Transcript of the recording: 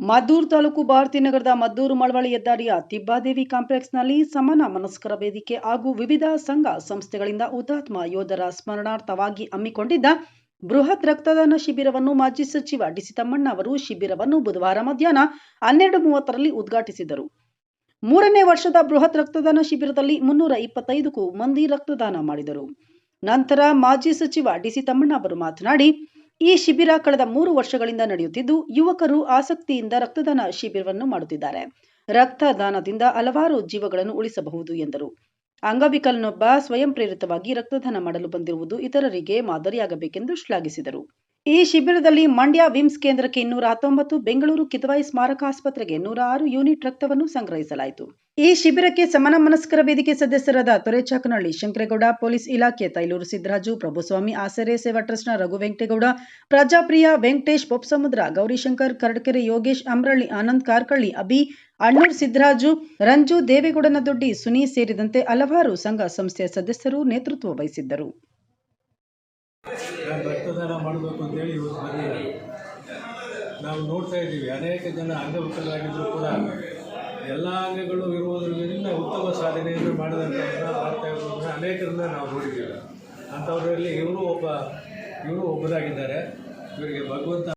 ಮದ್ದೂರು ತಾಲೂಕು ಭಾರತೀನಗರದ ಮದ್ದೂರು ಮಳವಳ್ಳಿ ಹೆದ್ದಾರಿಯ ತಿಬ್ಬಾದೇವಿ ಕಾಂಪ್ಲೆಕ್ಸ್ನಲ್ಲಿ ಸಮಾನ ಮನಸ್ಕರ ವೇದಿಕೆ ಹಾಗೂ ವಿವಿಧ ಸಂಘ ಸಂಸ್ಥೆಗಳಿಂದ ಹುತಾತ್ಮ ಯೋಧರ ಸ್ಮರಣಾರ್ಥವಾಗಿ ಹಮ್ಮಿಕೊಂಡಿದ್ದ ಬೃಹತ್ ರಕ್ತದಾನ ಶಿಬಿರವನ್ನು ಮಾಜಿ ಸಚಿವ ಡಿಸಿ ತಮ್ಮಣ್ಣ ಅವರು ಶಿಬಿರವನ್ನು ಬುಧವಾರ ಮಧ್ಯಾಹ್ನ ಹನ್ನೆರಡು ಮೂವತ್ತರಲ್ಲಿ ಉದ್ಘಾಟಿಸಿದರು. ಮೂರನೇ ವರ್ಷದ ಬೃಹತ್ ರಕ್ತದಾನ ಶಿಬಿರದಲ್ಲಿ ಮುನ್ನೂರ ಇಪ್ಪತ್ತೈದಕ್ಕೂ ಮಂದಿ ರಕ್ತದಾನ ಮಾಡಿದರು. ನಂತರ ಮಾಜಿ ಸಚಿವ ಡಿಸಿ ತಮ್ಮಣ್ಣ ಅವರು ಮಾತನಾಡಿ ಈ ಶಿಬಿರ ಕಳೆದ ಮೂರು ವರ್ಷಗಳಿಂದ ನಡೆಯುತ್ತಿದ್ದು, ಯುವಕರು ಆಸಕ್ತಿಯಿಂದ ರಕ್ತದಾನ ಶಿಬಿರವನ್ನು ಮಾಡುತ್ತಿದ್ದಾರೆ. ರಕ್ತದಾನದಿಂದ ಹಲವಾರು ಜೀವಗಳನ್ನು ಉಳಿಸಬಹುದು ಎಂದರು. ಅಂಗವಿಕಲನೊಬ್ಬ ಸ್ವಯಂ ಪ್ರೇರಿತವಾಗಿ ರಕ್ತದಾನ ಮಾಡಲು ಬಂದಿರುವುದು ಇತರರಿಗೆ ಮಾದರಿಯಾಗಬೇಕೆಂದು ಶ್ಲಾಘಿಸಿದರು. ಈ ಶಿಬಿರದಲ್ಲಿ ಮಂಡ್ಯ ವಿಮ್ಸ್ ಕೇಂದ್ರಕ್ಕೆ ಇನ್ನೂರ ಹತ್ತೊಂಬತ್ತು, ಬೆಂಗಳೂರು ಕಿದ್ವಾಯಿ ಸ್ಮಾರಕ ಆಸ್ಪತ್ರೆಗೆ ನೂರ ಆರು ಯೂನಿಟ್ ರಕ್ತವನ್ನು ಸಂಗ್ರಹಿಸಲಾಯಿತು. ಈ ಶಿಬಿರಕ್ಕೆ ಸಮಾನ ಮನಸ್ಕರ ವೇದಿಕೆ ಸದಸ್ಯರಾದ ತೊರೆಚಾಕನಹಳ್ಳಿ ಶಂಕರೇಗೌಡ, ಪೊಲೀಸ್ ಇಲಾಖೆ ತೈಲೂರು ಸಿದ್ದರಾಜು, ಪ್ರಭುಸ್ವಾಮಿ, ಆಸರೆ ಸೇವಾ ಟ್ರಸ್ಟ್ನ ರಘು ವೆಂಕಟೇಗೌಡ, ಪ್ರಜಾಪ್ರಿಯ ವೆಂಕಟೇಶ್ ಪೊಪ್ಸಮುದ್ರ ಗೌರಿಶಂಕರ್ ಕರಡ್ಕೆರೆ, ಯೋಗೇಶ್ ಅಮ್ರಳ್ಳಿ ಆನಂದ್ ಕಾರ್ಕಳ್ಳಿ, ಅಭಿ, ಅಣ್ಣೂರ್ ಸಿದ್ದರಾಜು, ರಂಜು ದೇವೇಗೌಡನದೊಡ್ಡಿ ಸುನಿ ಸೇರಿದಂತೆ ಹಲವಾರು ಸಂಘ ಸಂಸ್ಥೆಯ ಸದಸ್ಯರು ನೇತೃತ್ವ ವಹಿಸಿದ್ದರು. ರಕ್ತದಾನ ಮಾಡಬೇಕು ಅಂತೇಳಿ ಇವತ್ತು ಬಂದಿಲ್ಲ ನಾವು ನೋಡ್ತಾ ಇದ್ದೀವಿ. ಅನೇಕ ಜನ ಅಂಗವಿಕಲರಾಗಿದ್ದರೂ ಕೂಡ ಎಲ್ಲ ಅಂಗಗಳು ಇರುವುದರಿಂದ ಉತ್ತಮ ಸಾಧನೆಯನ್ನು ಮಾಡಿದಂಥ ಮಾಡ್ತಾ ಇರೋದನ್ನ ಅನೇಕರನ್ನ ನಾವು ನೋಡಿದ್ದೀವಿ. ಅಂಥವರಲ್ಲಿ ಇವರು ಒಬ್ಬ, ಇವರು ಒಬ್ಬರಾಗಿದ್ದಾರೆ. ಇವರಿಗೆ ಭಗವಂತ